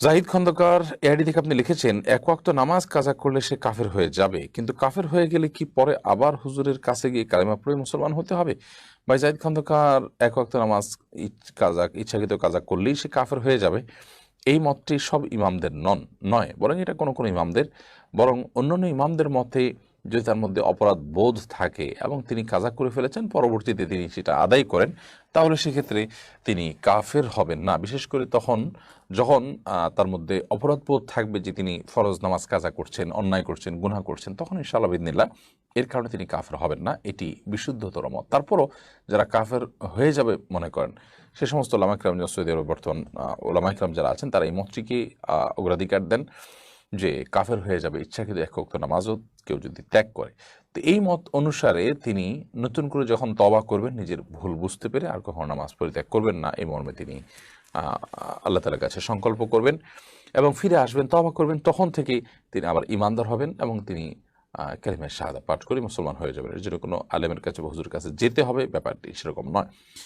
Zahid Khandakar AID থেকে আপনি লিখেছেন, এক ওয়াক্ত নামাজ কাজা করলে সে কাফের হয়ে যাবে, কিন্তু কাফের হয়ে গেলে কি পরে আবার হুজুরের কাছে গিয়ে কালিমা পড়ে মুসলমান হতে হবে? ভাই, জাহিদ খন্দকার এক ওয়াক্ত নামাজ কাজা, ইচ্ছাকৃত কাজা করলেই সে কাফের হয়ে যাবে। এই মতটি সব ইমামদের নন, নয়, বরং এটা কোনো কোনো ইমামদের, বরং অন্যান্য ইমামদের মতে যদি তার মধ্যে অপরাধ বোধ থাকে এবং তিনি কাজা করে ফেলেছেন, পরবর্তীতে তিনি সেটা আদায় করেন, তাহলে সেক্ষেত্রে তিনি কাফের হবেন না। বিশেষ করে তখন যখন তার মধ্যে অপরাধ বোধ থাকবে যে তিনি ফরজ নামাজ কাজা করছেন, অন্যায় করছেন, গুনাহ করছেন, তখন ইনশাআল্লাহ এর কারণে তিনি কাফের হবেন না। এটি বিশুদ্ধতর মত। তারপরও যারা কাফের হয়ে যাবে মনে করেন, সে সমস্ত ওলামাইকরাম সৌদি আরবে বর্তমান ওলামাইকরাম যারা আছেন, তারা এই মতটিকে অগ্রাধিকার দেন। যে কাফের হয়ে যাবে, ইচ্ছাকৃত এক ওয়াক্ত নামাজও কেউ যদি ত্যাগ করে। তো এই মত অনুসারে তিনি নতুন করে যখন তবা করবেন, নিজের ভুল বুঝতে পেরে আর কখনো নামাজ পরিত্যাগ করবেন না। এই মর্মে তিনি আল্লাহ তালার কাছে সংকল্প করবেন এবং ফিরে আসবেন তবা করবেন। তখন থেকেই তিনি আবার ইমানদার হবেন এবং তিনি কালিমের শাহাদা পাঠ করে মুসলমান হয়ে যাবেন। এর জন্য কোনো আলেমের কাছে বা কাছে যেতে হবে, ব্যাপারটি সেরকম নয়।